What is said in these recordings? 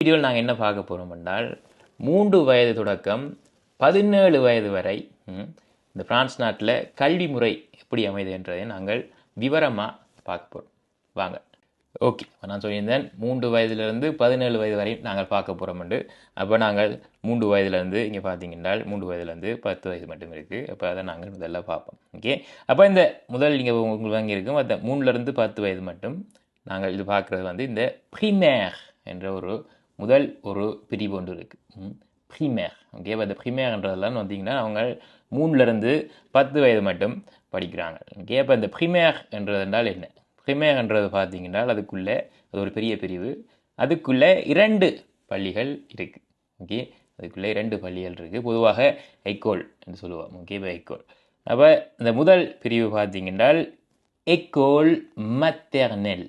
வீடியோவில் நாங்கள் என்ன பார்க்க போகிறோம் என்றால் மூன்று வயது தொடக்கம் பதினேழு வயது வரை இந்த பிரான்ஸ் நாட்டில் கல்வி முறை எப்படி அமைது என்றதை நாங்கள் விவரமாக பார்க்க போகிறோம் வாங்க. ஓகே. நான் சொல்லியிருந்தேன் மூன்று வயதிலிருந்து பதினேழு வயது வரை நாங்கள் பார்க்க போகிறோம் என்று. அப்போ நாங்கள் மூன்று வயதுலேருந்து இங்கே பார்த்தீங்கன்னா மூன்று வயதுலேருந்து பத்து வயது மட்டும் இருக்குது அப்போ அதை நாங்கள் முதல்ல பார்ப்போம். ஓகே. அப்போ இந்த முதல் இங்கே உங்களுக்கு வாங்கி இருக்கும் அந்த மூணுலேருந்து பத்து வயது மட்டும் நாங்கள் இது பார்க்குறது வந்து இந்த ப்ரிமேர் என்ற ஒரு முதல் ஒரு பிரிவு ஒன்று இருக்குது ப்ரீமேர் ஓகே அந்த ப்ரிமேர்ன்றதெல்லாம் வந்தீங்கன்னா அவங்க மூணுலேருந்து பத்து வயது மட்டும் படிக்கிறாங்க. ஓகே அப்போ இந்த ப்ரீமேர் என்றது என்றால் என்ன? ப்ரிமேர்ன்றது பார்த்தீங்கன்னா அதுக்குள்ளே அது ஒரு பெரிய பிரிவு. அதுக்குள்ளே இரண்டு பள்ளிகள் இருக்குது ஓகே அதுக்குள்ளே இரண்டு பள்ளிகள் இருக்குது பொதுவாக ஐக்கோல் என்று சொல்லுவோம். ஓகே இப்போ ஐக்கோல் அப்போ இந்த முதல் பிரிவு பார்த்தீங்கன்னால் எக்கோல் மத்தர்னெல்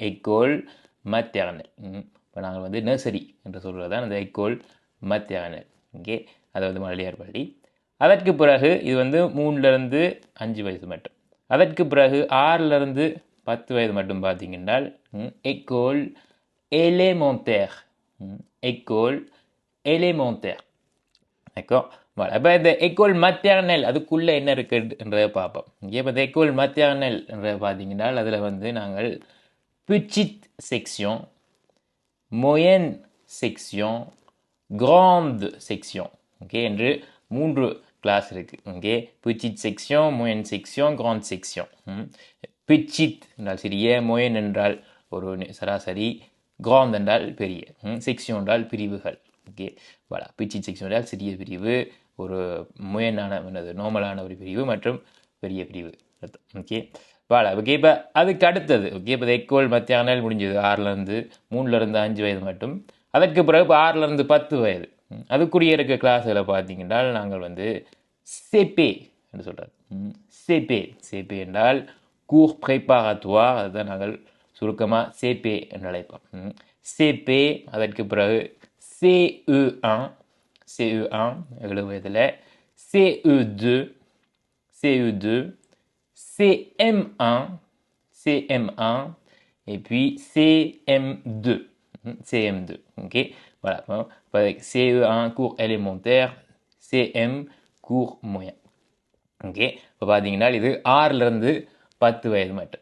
எக்கோல் மத்தர்னல் இப்போ நாங்கள் வந்து நர்சரி என்று சொல்கிறது தான் அந்த எக்கோல் மத்தர்னல் இங்கே அதாவது வந்து மழலையார் பள்ளி. அதற்கு பிறகு இது வந்து மூணுலேருந்து அஞ்சு வயது மட்டும். அதற்கு பிறகு ஆறிலிருந்து பத்து வயது மட்டும் பார்த்தீங்கன்னால் École élémentaire. École élémentaire. d'accord voilà அப்போ இந்த எக்கோல் மத்தியானல் அதுக்குள்ளே என்ன இருக்குன்றதை பார்ப்போம். இங்கே இப்போ இந்த எக்கோல் maternelle என்ற பார்த்தீங்கன்னா அதில் வந்து நாங்கள் பிச்சித் section moyenne section grande section. Okay என்று மூன்று கிளாஸ் இருக்குது ஓகே பிச்சிட் செக்ஷன் மொயன் செக்ஷன் கிராண்ட் செக்ஷன் பிச்சித் என்றால் சிறிய மொயன் என்றால் ஒரு சராசரி கிராண்ட் என்றால் பெரிய. Hmm. செக்ஷன் என்றால் பிரிவுகள். ஓகே பலா பிச்சிட் செக்ஷன் என்றால் சிறிய பிரிவு ஒரு முயனான என்னது நார்மலான ஒரு பிரிவு மற்றும் பெரிய பிரிவு. ஓகே வாழா ஓகே இப்போ அதுக்கு அடுத்தது. ஓகே இப்போ எக்கோல் மத்தியானல் முடிஞ்சது ஆறுலேருந்து மூணுலேருந்து அஞ்சு வயது மட்டும். அதற்கு பிறகு இப்போ ஆறுலேருந்து பத்து வயது. அதுக்குரிய இருக்க கிளாஸில் பார்த்தீங்கன்னா நாங்கள் வந்து செபே என்று சொல்கிறது செபே செபே என்றால் கூர் ப்ரிப்பராத்துவார் அதுதான் நாங்கள் சுருக்கமாக சேபே என்று அழைப்போம். சேபே அதற்கு பிறகு CE1 CE1 ஏழு வயதில் CE2 CE2 CM1 CM1 et puis CM2 Hmm, CM2 ok voilà Bon, avec CE1 cours élémentaire CM cours moyen okay இப்போ பார்த்தீங்கன்னா இது ஆறிலிருந்து பத்து வயது மட்டும்